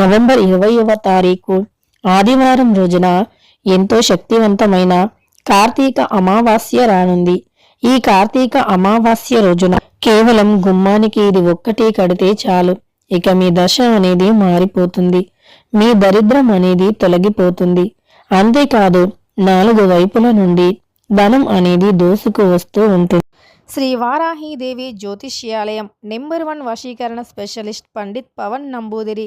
November ఇరవైవ తారీఖు ఆదివారం రోజున ఎంతో శక్తివంతమైన కార్తీక అమావాస్య రానుంది. ఈ కార్తీక అమావాస్య రోజున కేవలం గుమ్మానికి ఇది ఒక్కటి కడితే చాలు. ఇక మీ దశ అనేది మారిపోతుంది. మీ దరిద్రం అనేది తొలగిపోతుంది. అంతేకాదు నాలుగు వైపుల నుండి ధనం అనేది దోసుకు వస్తూ ఉంటుంది. శ్రీ వారాహీదేవి జ్యోతిష్యాలయం నెంబర్ వన్ వశీకరణ స్పెషలిస్ట్ పండిత్ పవన్ నంబూదిరి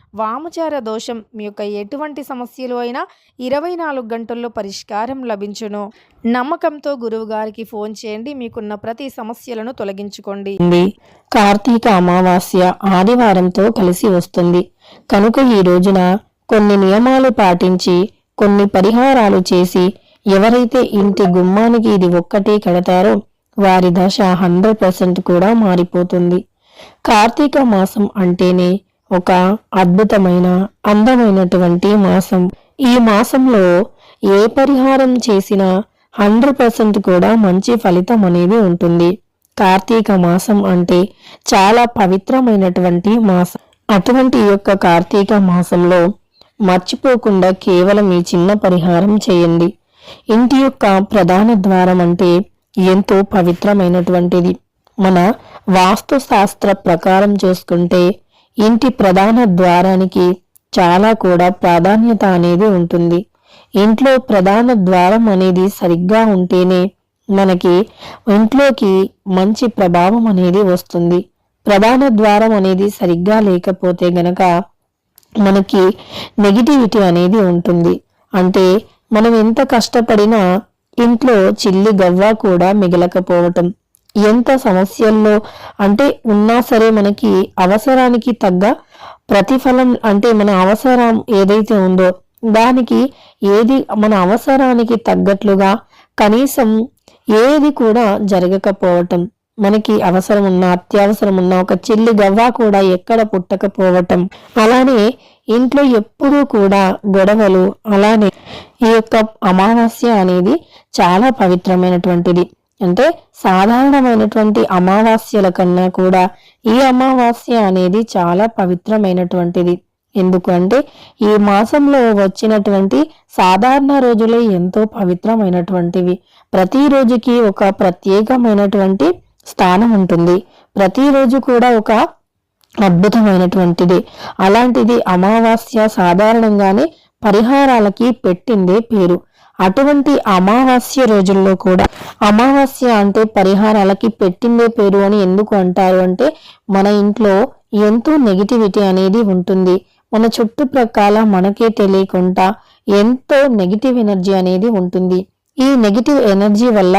వామచార దోషం మీ యొక్క ఎటువంటి సమస్యలు అయినా ఇరవై నాలుగు గంటల్లో పరిష్కారం లభించును. నమ్మకంతో గురువు గారికి ఫోన్ చేయండి. మీకున్న ప్రతి సమస్యలను తొలగించుకోండి. కార్తీక అమావాస్య ఆదివారంతో కలిసి వస్తుంది. కనుక ఈ రోజున కొన్ని నియమాలు పాటించి కొన్ని పరిహారాలు చేసి ఎవరైతే ఇంటి గుమ్మానికి ఇది ఒక్కటే కడతారో వారి దశ హండ్రెడ్ పర్సెంట్ కూడా మారిపోతుంది. కార్తీక మాసం అంటేనే ఒక అద్భుతమైన అందమైనటువంటి మాసం. ఈ మాసంలో ఏ పరిహారం చేసినా హండ్రెడ్ పర్సెంట్ కూడా మంచి ఫలితం అనేది ఉంటుంది. కార్తీక మాసం అంటే చాలా పవిత్రమైనటువంటి మాసం. అటువంటి యొక్క కార్తీక మాసంలో మర్చిపోకుండా కేవలం ఈ చిన్న పరిహారం చేయండి. ఇంటి యొక్క ప్రధాన ద్వారం అంటే ఎంతో పవిత్రమైనటువంటిది. మన వాస్తు శాస్త్ర ప్రకారం చూసుకుంటే ఇంటి ప్రధాన ద్వారానికి చాలా కూడా ప్రాధాన్యత అనేది ఉంటుంది. ఇంట్లో ప్రధాన ద్వారం అనేది సరిగ్గా ఉంటేనే మనకి ఇంట్లోకి మంచి ప్రభావం అనేది వస్తుంది. ప్రధాన ద్వారం అనేది సరిగ్గా లేకపోతే గనక మనకి నెగిటివిటీ అనేది ఉంటుంది. అంటే మనం ఎంత కష్టపడినా ఇంట్లో చిల్లి గవ్వ కూడా మిగలకపోవటం ఎంత సమస్యల్లో అంటే ఉన్నా సరే మనకి అవసరానికి తగ్గ ప్రతిఫలం అంటే మన అవసరం ఏదైతే ఉందో దానికి ఏది మన అవసరానికి తగ్గట్లుగా కనీసం ఏది కూడా జరగకపోవటం. మనకి అవసరం ఉన్న అత్యవసరం ఉన్న ఒక చిల్లి గవ్వ కూడా ఎక్కడ పుట్టకపోవటం. అలానే ఇంట్లో ఎప్పుడూ కూడా గొడవలు అలానే ఈ యొక్క అమావాస్య అనేది చాలా పవిత్రమైనటువంటిది. అంటే సాధారణమైనటువంటి అమావాస్యల కన్నా కూడా ఈ అమావాస్య అనేది చాలా పవిత్రమైనటువంటిది. ఎందుకంటే ఈ మాసంలో వచ్చినటువంటి సాధారణ రోజులే ఎంతో పవిత్రమైనటువంటివి. ప్రతి రోజుకి ఒక ప్రత్యేకమైనటువంటి స్థానం ఉంటుంది. ప్రతిరోజు కూడా ఒక అద్భుతమైనటువంటిది. అలాంటిది అమావాస్య సాధారణంగానే పరిహారాలకి పెట్టిందే పేరు. అటువంటి అమావాస్య రోజుల్లో కూడా అమావాస్య అంటే పరిహారాలకి పెట్టిందే పేరు అని ఎందుకు అంటారు అంటే మన ఇంట్లో ఎంతో నెగిటివిటీ అనేది ఉంటుంది. మన చుట్టుప్రక్కల మనకే తెలియకుండా ఎంతో నెగిటివ్ ఎనర్జీ అనేది ఉంటుంది. ఈ నెగిటివ్ ఎనర్జీ వల్ల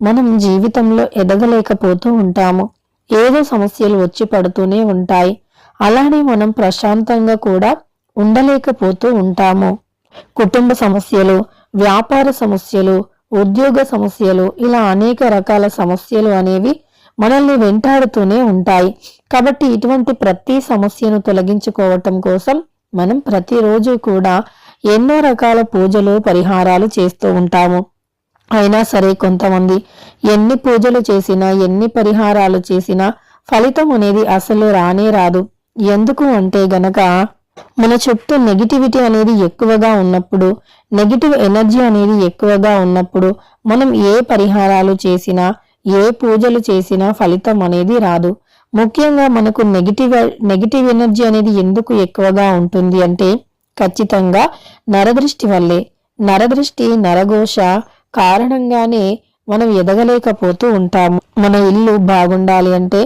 మనం జీవితంలో ఎదగలేకపోతూ ఉంటాము. ఏదో సమస్యలు వచ్చి పడుతూనే ఉంటాయి. అలానే మనం ప్రశాంతంగా కూడా ఉండలేకపోతూ ఉంటాము. కుటుంబ సమస్యలు వ్యాపార సమస్యలు ఉద్యోగ సమస్యలు ఇలా అనేక రకాల సమస్యలు అనేవి మనల్ని వెంటాడుతూనే ఉంటాయి. కాబట్టి ఇటువంటి ప్రతి సమస్యను తొలగించుకోవటం కోసం మనం ప్రతిరోజు కూడా ఎన్నో రకాల పూజలు పరిహారాలు చేస్తూ ఉంటాము. అయినా సరే కొంతమంది ఎన్ని పూజలు చేసినా ఎన్ని పరిహారాలు చేసినా ఫలితం అనేది అసలు రానే రాదు. ఎందుకు అంటే గనక మన చుట్టూ నెగిటివిటీ అనేది ఎక్కువగా ఉన్నప్పుడు నెగిటివ్ ఎనర్జీ అనేది ఎక్కువగా ఉన్నప్పుడు మనం ఏ పరిహారాలు చేసినా ఏ పూజలు చేసినా ఫలితం అనేది రాదు. ముఖ్యంగా మనకు నెగిటివ్ నెగిటివ్ ఎనర్జీ అనేది ఎందుకు ఎక్కువగా ఉంటుంది అంటే ఖచ్చితంగా నరదృష్టి వల్లే. నరదృష్టి నరఘోష కారణంగానే మనం ఎదగలేకపోతూ ఉంటాము. మన ఇల్లు బాగుండాలి అంటే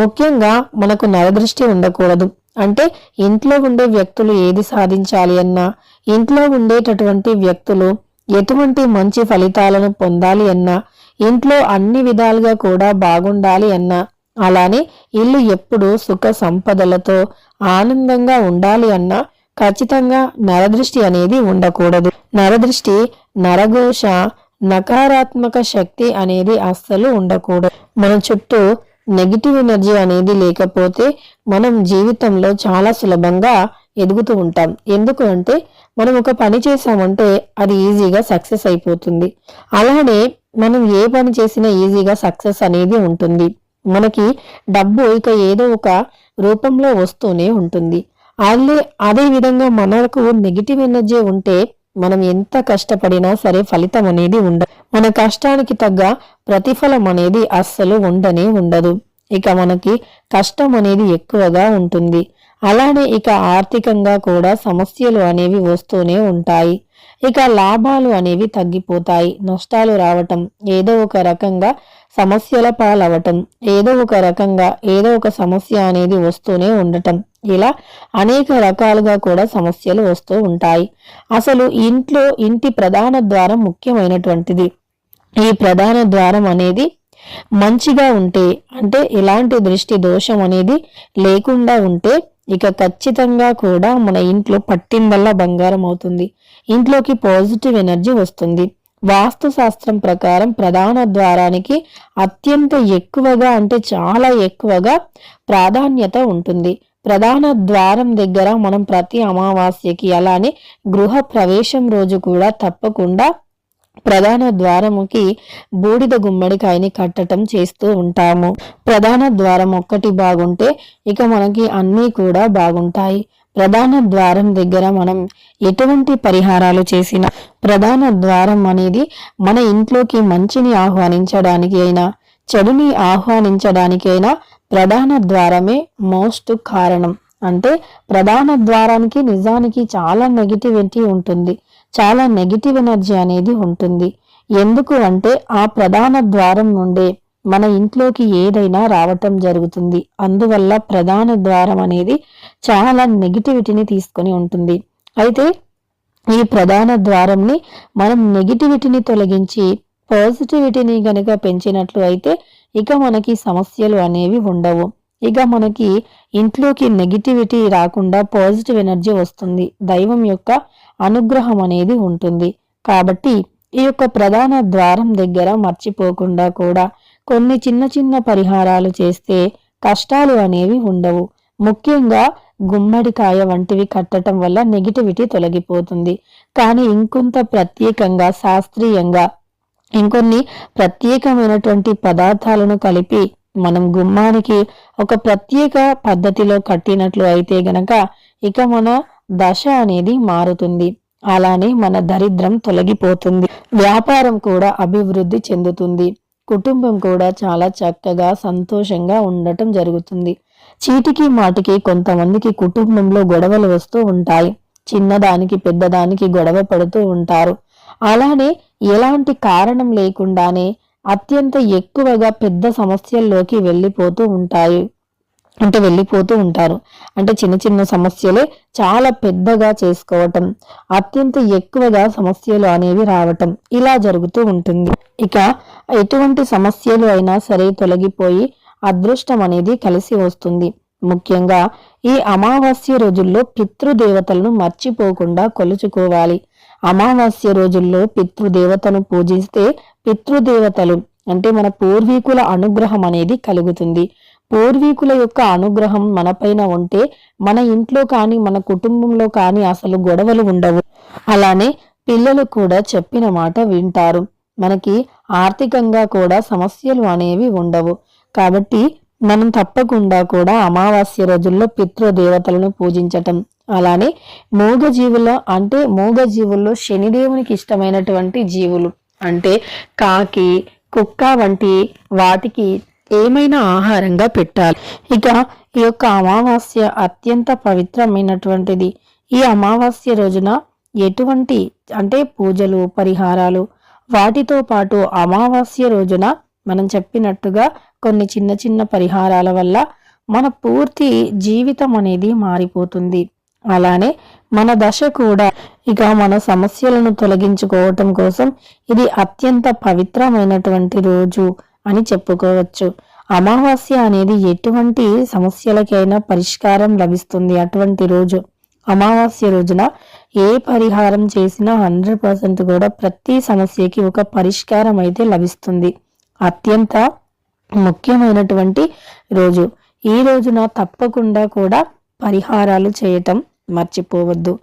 ముఖ్యంగా మనకు నరదృష్టి ఉండకూడదు. అంటే ఇంట్లో ఉండే వ్యక్తులు ఏది సాధించాలి అన్నా ఇంట్లో ఉండేటటువంటి వ్యక్తులు ఎటువంటి మంచి ఫలితాలను పొందాలి అన్నా ఇంట్లో అన్ని విధాలుగా కూడా బాగుండాలి అన్నా అలానే ఇల్లు ఎప్పుడు సుఖ సంపదలతో ఆనందంగా ఉండాలి అన్నా ఖచ్చితంగా నరదృష్టి అనేది ఉండకూడదు. నరదృష్టి నరఘోష నకారాత్మక శక్తి అనేది అస్సలు ఉండకూడదు. మన చుట్టూ నెగిటివ్ ఎనర్జీ అనేది లేకపోతే మనం జీవితంలో చాలా సులభంగా ఎదుగుతూ ఉంటాం. ఎందుకు అంటే మనం ఒక పని చేసామంటే అది ఈజీగా సక్సెస్ అయిపోతుంది. అలానే మనం ఏ పని చేసినా ఈజీగా సక్సెస్ అనేది ఉంటుంది. మనకి డబ్బు ఇక ఏదో ఒక రూపంలో వస్తూనే ఉంటుంది. అదే అదే విధంగా మనకు నెగిటివ్ ఎనర్జీ ఉంటే మనం ఎంత కష్టపడినా సరే ఫలితం అనేది ఉండదు. మన కష్టానికి తగ్గ ప్రతిఫలం అనేది అస్సలు ఉండనే ఉండదు. ఇక మనకి కష్టం అనేది ఎక్కువగా ఉంటుంది. అలానే ఇక ఆర్థికంగా కూడా సమస్యలు అనేవి వస్తూనే ఉంటాయి. ఇక లాభాలు అనేవి తగ్గిపోతాయి. నష్టాలు రావటం ఏదో ఒక రకంగా సమస్యల పాలవటం ఏదో ఒక రకంగా ఏదో ఒక సమస్య అనేది వస్తూనే ఉండటం. ఇలా అనేక రకాలుగా కూడా సమస్యలు వస్తూ ఉంటాయి. అసలు ఇంట్లో ఇంటి ప్రధాన ద్వారం ముఖ్యమైనటువంటిది. ఈ ప్రధాన ద్వారం అనేది మంచిగా ఉంటే అంటే ఎలాంటి దృష్టి దోషం అనేది లేకుండా ఉంటే ఇక ఖచ్చితంగా కూడా మన ఇంట్లో పట్టిందల్లా బంగారం అవుతుంది. ఇంట్లోకి పాజిటివ్ ఎనర్జీ వస్తుంది. వాస్తు శాస్త్రం ప్రకారం ప్రధాన ద్వారానికి అత్యంత ఎక్కువగా అంటే చాలా ఎక్కువగా ప్రాధాన్యత ఉంటుంది. ప్రధాన ద్వారం దగ్గర మనం ప్రతి అమావాస్యకి అలానే గృహ ప్రవేశం రోజు కూడా తప్పకుండా ప్రధాన ద్వారముకి బూడిద గుమ్మడికాయని కట్టటం చేస్తూ ఉంటాము. ప్రధాన ద్వారం ఒక్కటి బాగుంటే ఇక మనకి అన్నీ కూడా బాగుంటాయి. ప్రధాన ద్వారం దగ్గర మనం ఎటువంటి పరిహారాలు చేసినా ప్రధాన ద్వారం అనేది మన ఇంట్లోకి మంచిని ఆహ్వానించడానికి అయినా చెడుని ఆహ్వానించడానికైనా ప్రధాన ద్వారమే మోస్ట్ కారణం. అంటే ప్రధాన ద్వారానికి నిజానికి చాలా నెగిటివిటీ ఉంటుంది. చాలా నెగిటివ్ ఎనర్జీ అనేది ఉంటుంది. ఎందుకు అంటే ఆ ప్రధాన ద్వారం నుండే మన ఇంట్లోకి ఏదైనా రావటం జరుగుతుంది. అందువల్ల ప్రధాన ద్వారం అనేది చాలా నెగిటివిటీని తీసుకొని ఉంటుంది. అయితే ఈ ప్రధాన ద్వారంని మనం నెగిటివిటీని తొలగించి పాజిటివిటీని గనక పెంచినట్లు అయితే ఇక మనకి సమస్యలు అనేవి ఉండవు. ఇక మనకి ఇంట్లోకి నెగిటివిటీ రాకుండా పాజిటివ్ ఎనర్జీ వస్తుంది. దైవం యొక్క అనుగ్రహం అనేది ఉంటుంది. కాబట్టి ఈ యొక్క ప్రధాన ద్వారం దగ్గర మర్చిపోకుండా కూడా కొన్ని చిన్న చిన్న పరిహారాలు చేస్తే కష్టాలు అనేవి ఉండవు. ముఖ్యంగా గుమ్మడికాయ వంటివి కట్టడం వల్ల నెగిటివిటీ తొలగిపోతుంది. కానీ ఇంకొంత ప్రత్యేకంగా శాస్త్రీయంగా ఇంకొన్ని ప్రత్యేకమైనటువంటి పదార్థాలను కలిపి మనం గుమ్మానికి ఒక ప్రత్యేక పద్ధతిలో కట్టినట్లు అయితే గనక ఇక మన దశ అనేది మారుతుంది. అలానే మన దరిద్రం తొలగిపోతుంది. వ్యాపారం కూడా అభివృద్ధి చెందుతుంది. కుటుంబం కూడా చాలా చక్కగా సంతోషంగా ఉండటం జరుగుతుంది. చీటికి మాటికి కొంతమందికి కుటుంబంలో గొడవలు వస్తూ ఉంటాయి. చిన్నదానికి పెద్దదానికి గొడవ పడుతూ ఉంటారు. అలానే ఎలాంటి కారణం లేకుండానే అత్యంత ఎక్కువగా పెద్ద సమస్యల్లోకి వెళ్ళిపోతూ ఉంటాయి. అంటే వెళ్ళిపోతూ ఉంటారు. అంటే చిన్న చిన్న సమస్యలే చాలా పెద్దగా చేసుకోవటం అత్యంత ఎక్కువగా సమస్యలు అనేవి రావటం ఇలా జరుగుతూ ఉంటుంది. ఇక ఎటువంటి సమస్యలు అయినా సరే తొలగిపోయి అదృష్టం అనేది కలిసి వస్తుంది. ముఖ్యంగా ఈ అమావాస్య రోజుల్లో పితృదేవతలను మర్చిపోకుండా కొలుచుకోవాలి. అమావాస్య రోజుల్లో పితృదేవతను పూజిస్తే పితృదేవతలు అంటే మన పూర్వీకుల అనుగ్రహం అనేది కలుగుతుంది. పూర్వీకుల యొక్క అనుగ్రహం మనపైన ఉంటే మన ఇంట్లో కానీ మన కుటుంబంలో కానీ అసలు గొడవలు ఉండవు. అలానే పిల్లలు కూడా చెప్పిన మాట వింటారు. మనకి ఆర్థికంగా కూడా సమస్యలు అనేవి ఉండవు. కాబట్టి మనం తప్పకుండా కూడా అమావాస్య రోజుల్లో పితృదేవతలను పూజించటం. అలానే మూగజీవుల అంటే మూగజీవుల్లో శనిదేవునికి ఇష్టమైనటువంటి జీవులు అంటే కాకి కుక్క వంటి వాటికి ఏమైనా ఆహారంగా పెట్టాలి. ఇక ఈ యొక్క అమావాస్య అత్యంత పవిత్రమైనటువంటిది. ఈ అమావాస్య రోజున ఎటువంటి అంటే పూజలు పరిహారాలు వాటితో పాటు అమావాస్య రోజున మనం చెప్పినట్టుగా కొన్ని చిన్న చిన్న పరిహారాల వల్ల మన పూర్తి జీవితం అనేది మారిపోతుంది. అలానే మన దశ కూడా ఇక మన సమస్యలను తొలగించుకోవటం కోసం ఇది అత్యంత పవిత్రమైనటువంటి రోజు. అని చెప్పుకోవచ్చు. అమావాస్య అనేది ఎటువంటి సమస్యలకైనా పరిష్కారం లభిస్తుంది అటువంటి రోజు. అమావాస్య రోజున ఏ పరిహారం చేసినా హండ్రెడ్ పర్సెంట్ కూడా ప్రతి సమస్యకి ఒక పరిష్కారం అయితే లభిస్తుంది. అత్యంత ముఖ్యమైనటువంటి రోజు. ఈ రోజున తప్పకుండా కూడా పరిహారాలు చేయటం మర్చిపోవద్దు.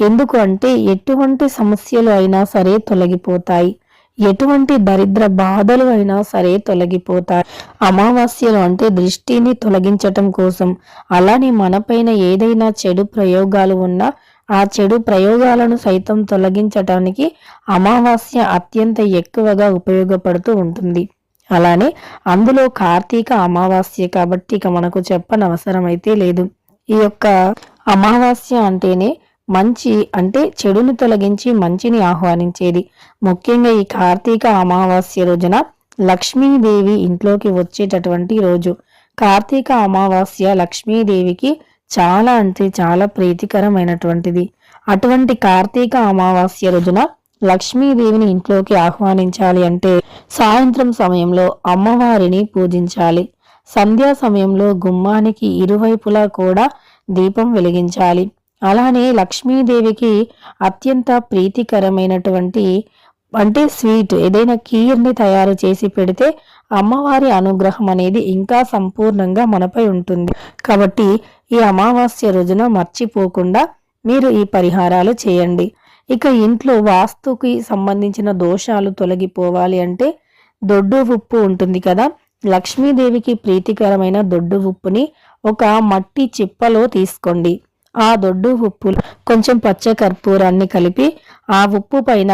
ఎందుకు అంటే ఎటువంటి సమస్యలు అయినా సరే తొలగిపోతాయి. ఎటువంటి దరిద్ర బాధలు అయినా సరే తొలగిపోతాయి. అమావాస్యలు అంటే దృష్టిని తొలగించటం కోసం. అలానే మనపైన ఏదైనా చెడు ప్రయోగాలు ఉన్నా ఆ చెడు ప్రయోగాలను సైతం తొలగించటానికి అమావాస్య అత్యంత ఎక్కువగా ఉపయోగపడుతూ ఉంటుంది. అలానే అందులో కార్తీక అమావాస్య కాబట్టి ఇక మనకు చెప్పనవసరం అయితే లేదు. ఈ యొక్క అమావాస్య అంటేనే మంచి అంటే చెడుని తొలగించి మంచిని ఆహ్వానించేది. ముఖ్యంగా ఈ కార్తీక అమావాస్య రోజున లక్ష్మీదేవి ఇంట్లోకి వచ్చేటటువంటి రోజు. కార్తీక అమావాస్య లక్ష్మీదేవికి చాలా అంటే చాలా ప్రీతికరమైనటువంటిది. అటువంటి కార్తీక అమావాస్య రోజున లక్ష్మీదేవిని ఇంట్లోకి ఆహ్వానించాలి అంటే సాయంత్రం సమయంలో అమ్మవారిని పూజించాలి. సంధ్యా సమయంలో గుమ్మానికి ఇరువైపులా కూడా దీపం వెలిగించాలి. అలానే లక్ష్మీదేవికి అత్యంత ప్రీతికరమైనటువంటి అంటే స్వీట్ ఏదైనా కీర్ని తయారు చేసి పెడితే అమ్మవారి అనుగ్రహం అనేది ఇంకా సంపూర్ణంగా మనపై ఉంటుంది. కాబట్టి ఈ అమావాస్య రోజున మర్చిపోకుండా మీరు ఈ పరిహారాలు చేయండి. ఇక ఇంట్లో వాస్తుకి సంబంధించిన దోషాలు తొలగిపోవాలి అంటే దొడ్డు ఉప్పు ఉంటుంది కదా లక్ష్మీదేవికి ప్రీతికరమైన దొడ్డు ఉప్పుని ఒక మట్టి చిప్పలో తీసుకోండి. ఆ దొడ్డు ఉప్పు కొంచెం పచ్చ కర్పూరాన్ని కలిపి ఆ ఉప్పు పైన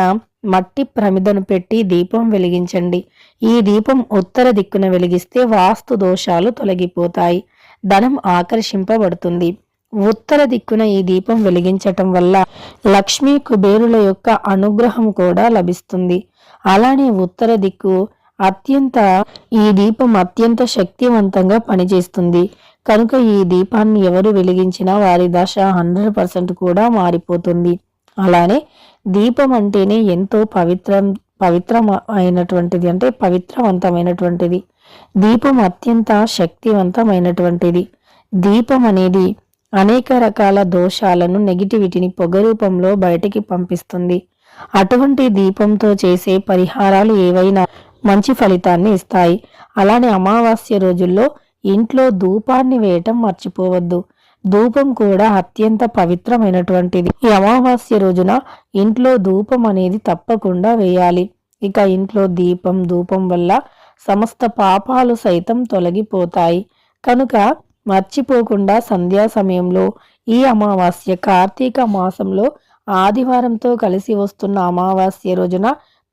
మట్టి ప్రమిదను పెట్టి దీపం వెలిగించండి. ఈ దీపం ఉత్తర దిక్కున వెలిగిస్తే వాస్తు దోషాలు తొలగిపోతాయి. ధనం ఆకర్షింపబడుతుంది. ఉత్తర దిక్కున ఈ దీపం వెలిగించటం వల్ల లక్ష్మీ కుబేరుల యొక్క అనుగ్రహం కూడా లభిస్తుంది. అలానే ఉత్తర దిక్కు అత్యంత ఈ దీపం అత్యంత శక్తివంతంగా పనిచేస్తుంది. కనుక ఈ దీపాన్ని ఎవరు వెలిగించినా వారి దశ హండ్రెడ్ పర్సెంట్ కూడా మారిపోతుంది. అలానే దీపం అంటేనే ఎంతో పవిత్రం పవిత్రమైనటువంటిది అంటే పవిత్రవంతమైనటువంటిది. దీపం అత్యంత శక్తివంతమైనటువంటిది. దీపం అనేది అనేక రకాల దోషాలను నెగిటివిటీని పొగ రూపంలో బయటికి పంపిస్తుంది. అటువంటి దీపంతో చేసే పరిహారాలు ఏవైనా మంచి ఫలితాన్ని ఇస్తాయి. అలానే అమావాస్య రోజుల్లో ఇంట్లో ధూపాన్ని వేయటం మర్చిపోవద్దు. ధూపం కూడా అత్యంత పవిత్రమైనటువంటిది. ఈ అమావాస్య రోజున ఇంట్లో ధూపం అనేది తప్పకుండా వేయాలి. ఇక ఇంట్లో దీపం ధూపం వల్ల సమస్త పాపాలు సైతం తొలగిపోతాయి. కనుక మర్చిపోకుండా సంధ్యా సమయంలో ఈ అమావాస్య కార్తీక మాసంలో ఆదివారంతో కలిసి వస్తున్న అమావాస్య రోజున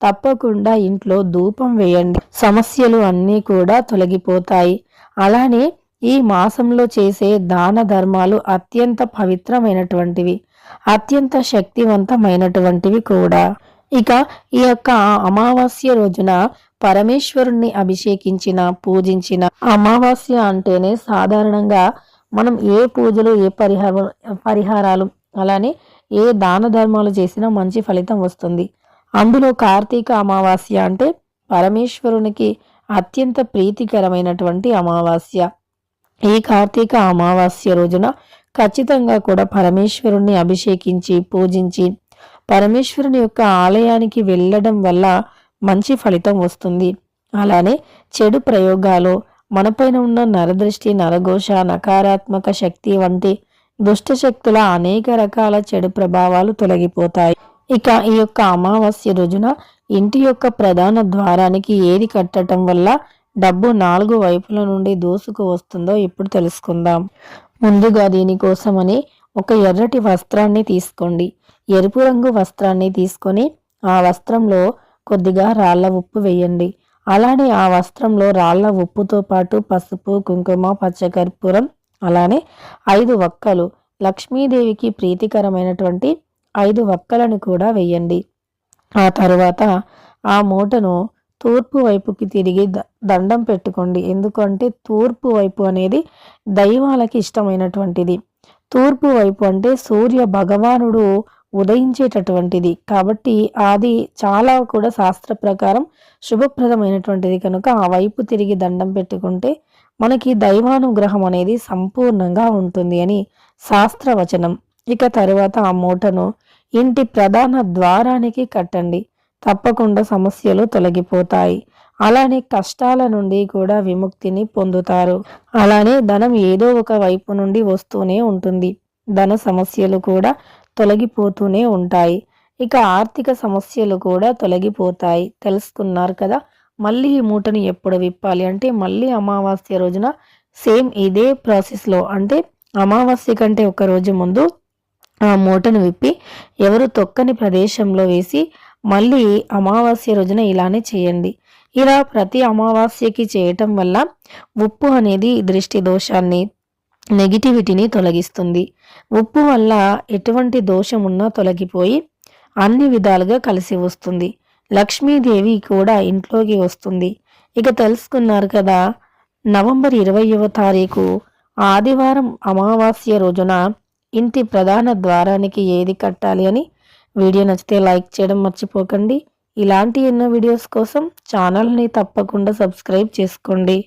తప్పకుండా ఇంట్లో ధూపం వేయండి. సమస్యలు అన్నీ కూడా తొలగిపోతాయి. అలానే ఈ మాసంలో చేసే దాన ధర్మాలు అత్యంత పవిత్రమైనటువంటివి అత్యంత శక్తివంతమైనటువంటివి కూడా. ఇక ఈ యొక్క అమావాస్య రోజున పరమేశ్వరుణ్ణి అభిషేకించిన పూజించిన అమావాస్య అంటేనే సాధారణంగా మనం ఏ పూజలు ఏ పరిహార పరిహారాలు అలానే ఏ దాన ధర్మాలు చేసినా మంచి ఫలితం వస్తుంది. అందులో కార్తీక అమావాస్య అంటే పరమేశ్వరునికి అత్యంత ప్రీతికరమైనటువంటి అమావాస్య. ఈ కార్తీక అమావాస్య రోజున ఖచ్చితంగా కూడా పరమేశ్వరుణ్ణి అభిషేకించి పూజించి పరమేశ్వరుని యొక్క ఆలయానికి వెళ్ళడం వల్ల మంచి ఫలితం వస్తుంది. అలానే చెడు ప్రయోగాలు మనపైన ఉన్న నరదృష్టి నరఘోష నకారాత్మక శక్తి వంటి దుష్ట శక్తుల అనేక రకాల చెడు ప్రభావాలు తొలగిపోతాయి. ఇక ఈ యొక్క అమావాస్య రోజున ఇంటి యొక్క ప్రధాన ద్వారానికి ఏది కట్టడం వల్ల డబ్బు నాలుగు వైపుల నుండి దోసుకు వస్తుందో ఇప్పుడు తెలుసుకుందాం. ముందుగా దీనికోసమని ఒక ఎర్రటి వస్త్రాన్ని తీసుకోండి. ఎరుపు రంగు వస్త్రాన్ని తీసుకొని ఆ వస్త్రంలో కొద్దిగా రాళ్ళ ఉప్పు వేయండి. అలానే ఆ వస్త్రంలో రాళ్ళ ఉప్పుతో పాటు పసుపు కుంకుమ పచ్చకర్పూరం అలానే ఐదు వక్కలు లక్ష్మీదేవికి ప్రీతికరమైనటువంటి ఐదు వక్కలను కూడా వేయండి ఆ తరువాత ఆ మూటను తూర్పు వైపుకి తిరిగి ద- దండం పెట్టుకోండి. ఎందుకంటే తూర్పు వైపు అనేది దైవాలకి ఇష్టమైనటువంటిది. తూర్పు వైపు అంటే సూర్య భగవానుడు ఉదయించేటటువంటిది. కాబట్టి అది చాలా కూడా శాస్త్ర ప్రకారం శుభప్రదమైనటువంటిది. కనుక ఆ వైపు తిరిగి దండం పెట్టుకుంటే మనకి దైవానుగ్రహం అనేది సంపూర్ణంగా ఉంటుంది అని శాస్త్రవచనం. ఇక తరువాత ఆ మూటను ఇంటి ప్రధాన ద్వారానికి కట్టండి. తప్పకుండా సమస్యలు తొలగిపోతాయి. అలానే కష్టాల నుండి కూడా విముక్తిని పొందుతారు. అలానే ధనం ఏదో ఒక వైపు నుండి వస్తూనే ఉంటుంది. ధన సమస్యలు కూడా తొలగిపోతూనే ఉంటాయి. ఇక ఆర్థిక సమస్యలు కూడా తొలగిపోతాయి. తెలుసుకున్నారు కదా? మళ్ళీ ఈ మూటను ఎప్పుడు విప్పాలి అంటే మళ్ళీ అమావాస్య రోజున సేమ్ ఇదే ప్రాసెస్లో. అంటే అమావాస్య కంటే ఒక రోజు ముందు ఆ మూటను విప్పి ఎవరు తొక్కని ప్రదేశంలో వేసి మళ్ళీ అమావాస్య రోజున ఇలానే చేయండి. ఇలా ప్రతి అమావాస్యకి చేయటం వల్ల ఉప్పు అనేది దృష్టి దోషాన్ని నెగిటివిటీని తొలగిస్తుంది. ఉప్పు వల్ల ఎటువంటి దోషం ఉన్నా తొలగిపోయి అన్ని విధాలుగా కలిసి వస్తుంది. లక్ష్మీదేవి కూడా ఇంట్లోకి వస్తుంది. ఇక తెలుసుకున్నారు కదా నవంబర్ ఇరవయవ తారీఖు ఆదివారం అమావాస్య రోజున ఇంటి ప్రధాన ద్వారానికి ఏది కట్టాలి అని వీడియో నచ్చితే లైక్ చేయడం మర్చిపోకండి. ఇలాంటి ఎన్నో వీడియోస్ కోసం ఛానల్ని తప్పకుండా సబ్స్క్రైబ్ చేసుకోండి.